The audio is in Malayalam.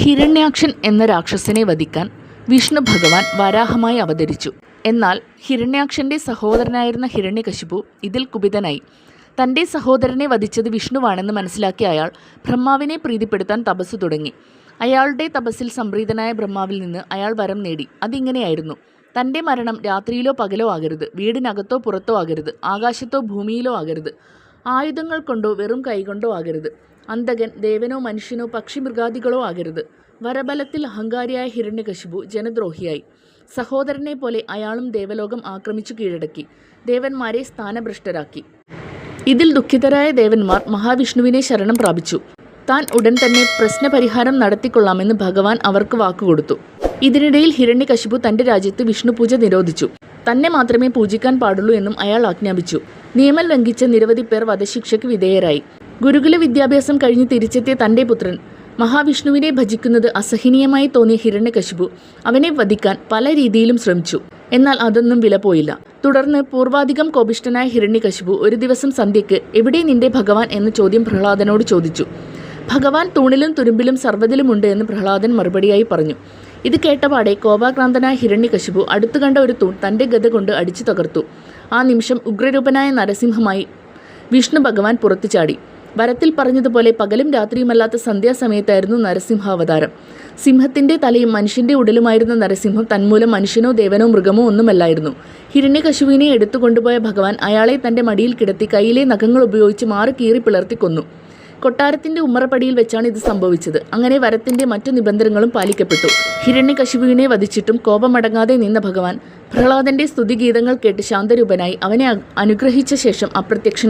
ഹിരണ്യാക്ഷൻ എന്ന രാക്ഷസനെ വധിക്കാൻ വിഷ്ണു ഭഗവാൻ വരാഹമായി അവതരിച്ചു. എന്നാൽ ഹിരണ്യാക്ഷന്റെ സഹോദരനായിരുന്ന ഹിരണ്യകശിപു ഇതിൽ കുപിതനായി. തന്റെ സഹോദരനെ വധിച്ചത് വിഷ്ണുവാണെന്ന് മനസ്സിലാക്കിയ അയാൾ ബ്രഹ്മാവിനെ പ്രീതിപ്പെടുത്താൻ തപസ് തുടങ്ങി. അയാളുടെ തപസ്സിൽ സംപ്രീതനായ ബ്രഹ്മാവിൽ നിന്ന് അയാൾ വരം നേടി. അതിങ്ങനെയായിരുന്നു. തന്റെ മരണം രാത്രിയിലോ പകലോ ആകരുത്. വീടിനകത്തോ പുറത്തോ ആകരുത്. ആകാശത്തോ ഭൂമിയിലോ ആകരുത്. ആയുധങ്ങൾ കൊണ്ടോ വെറും കൈകൊണ്ടോ ആകരുത്. അന്തകൻ ദേവനോ മനുഷ്യനോ പക്ഷിമൃഗാദികളോ ആകരുത്. വരബലത്തിൽ അഹങ്കാരിയായ ഹിരണ്യകശിപു ജനദ്രോഹിയായി. സഹോദരനെ പോലെ അയാളും ദേവലോകം ആക്രമിച്ചു കീഴടക്കി. ദേവന്മാരെ സ്ഥാനഭ്രഷ്ടരാക്കി. ഇതിൽ ദുഃഖിതരായ ദേവന്മാർ മഹാവിഷ്ണുവിനെ ശരണം പ്രാപിച്ചു. താൻ ഉടൻ തന്നെ പ്രശ്നപരിഹാരം നടത്തിക്കൊള്ളാമെന്ന് ഭഗവാൻ അവർക്ക് വാക്കുകൊടുത്തു. ഇതിനിടയിൽ ഹിരണ്യകശിപു തന്റെ രാജ്യത്ത് വിഷ്ണു പൂജ നിരോധിച്ചു. തന്നെ മാത്രമേ പൂജിക്കാൻ പാടുള്ളൂ എന്നും അയാൾ ആജ്ഞാപിച്ചു. നിയമം ലംഘിച്ച നിരവധി പേർ വധശിക്ഷയ്ക്ക് വിധേയരായി. ഗുരുകുല വിദ്യാഭ്യാസം കഴിഞ്ഞ് തിരിച്ചെത്തിയ തന്റെ പുത്രൻ. മഹാവിഷ്ണുവിനെ ഭജിക്കുന്നത് അസഹനീയമായി തോന്നിയ ഹിരണ്യകശിപു അവനെ വധിക്കാൻ പല രീതിയിലും ശ്രമിച്ചു. എന്നാൽ അതൊന്നും വില പോയില്ല. തുടർന്ന് പൂർവാധികം കോപിഷ്ഠനായ ഹിരണ്യകശിപു ഒരു ദിവസം സന്ധ്യയ്ക്ക് എവിടെ നിന്റെ ഭഗവാൻ? എന്ന ചോദ്യം പ്രഹ്ലാദനോട് ചോദിച്ചു. ഭഗവാൻ തൂണിലും തുരുമ്പിലും സർവതിലുമുണ്ട് എന്ന് പ്രഹ്ലാദൻ മറുപടിയായി പറഞ്ഞു. ഇത് കേട്ടപാടെ കോപാക്രാന്തനായ ഹിരണ്യകശിപു അടുത്തു കണ്ട ഒരു തൂൺ തന്റെ ഗത കൊണ്ട് അടിച്ചു തകർത്തു. ആ നിമിഷം ഉഗ്രരൂപനായ നരസിംഹമായി വിഷ്ണു ഭഗവാൻ പുറത്തു ചാടി. വരത്തിൽ പറഞ്ഞതുപോലെ പകലും രാത്രിയുമല്ലാത്ത സന്ധ്യാസമയത്തായിരുന്നു നരസിംഹാവതാരം. സിംഹത്തിന്റെ തലയും മനുഷ്യന്റെ ഉടലുമായിരുന്ന നരസിംഹം തന്മൂലം മനുഷ്യനോ ദേവനോ മൃഗമോ ഒന്നുമല്ലായിരുന്നു. ഹിരണ്യകശുവിനെ എടുത്തുകൊണ്ടുപോയ ഭഗവാൻ അയാളെ തന്റെ മടിയിൽ കിടത്തി കയ്യിലെ നഖങ്ങൾ ഉപയോഗിച്ച് മാറി കീറി പിളർത്തി കൊന്നു. കൊട്ടാരത്തിന്റെ ഉമ്മറപ്പടിയിൽ വെച്ചാണ് ഇത് സംഭവിച്ചത്. അങ്ങനെ വരത്തിന്റെ മറ്റു നിബന്ധനകളും പാലിക്കപ്പെട്ടു. ഹിരണ്യകശിപുവിനെ വധിച്ചിട്ടും കോപമടങ്ങാതെ നിന്ന ഭഗവാൻ പ്രഹ്ലാദന്റെ സ്തുതിഗീതങ്ങൾ കേട്ട് ശാന്തരൂപനായി അവനെ അനുഗ്രഹിച്ച ശേഷം അപ്രത്യക്ഷനായി.